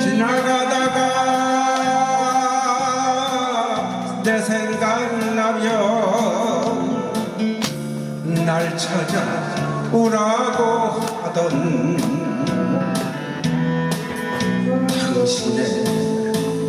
지나가다가 내 생각나며 날 찾아오라고 하던 당신의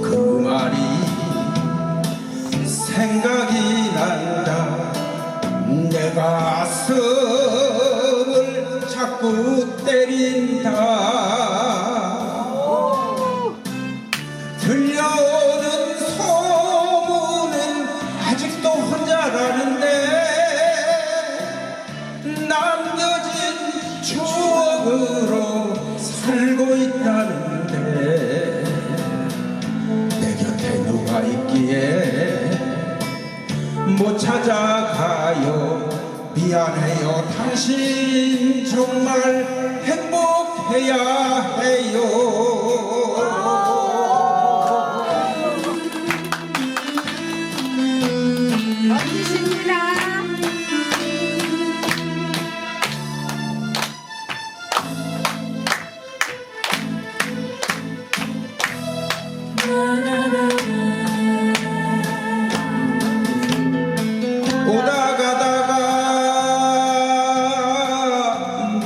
그 말이 생각이 난다. 내 가슴을 자꾸 때린다. 들려오는 소문은 아직도 혼자라는데 남겨진 추억으로 못 찾아가요. 미안해요. 당신 정말 행복해야 해요. 멋지십니다.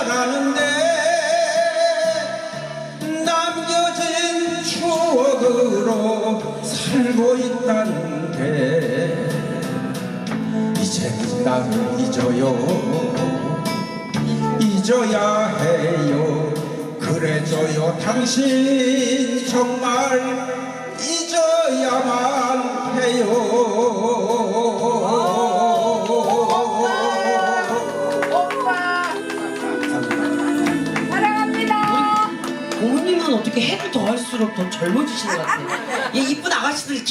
혼자라는데 남겨진 추억으로 살고 있다는데 이제는 나를 잊어요. 잊어야 해요. 그래줘요. 당신 정말 잊어야만 해요 고은님은 어떻게 해도 더 할수록 더 젊어지시는 것 같아요. 이 이쁜 아가씨들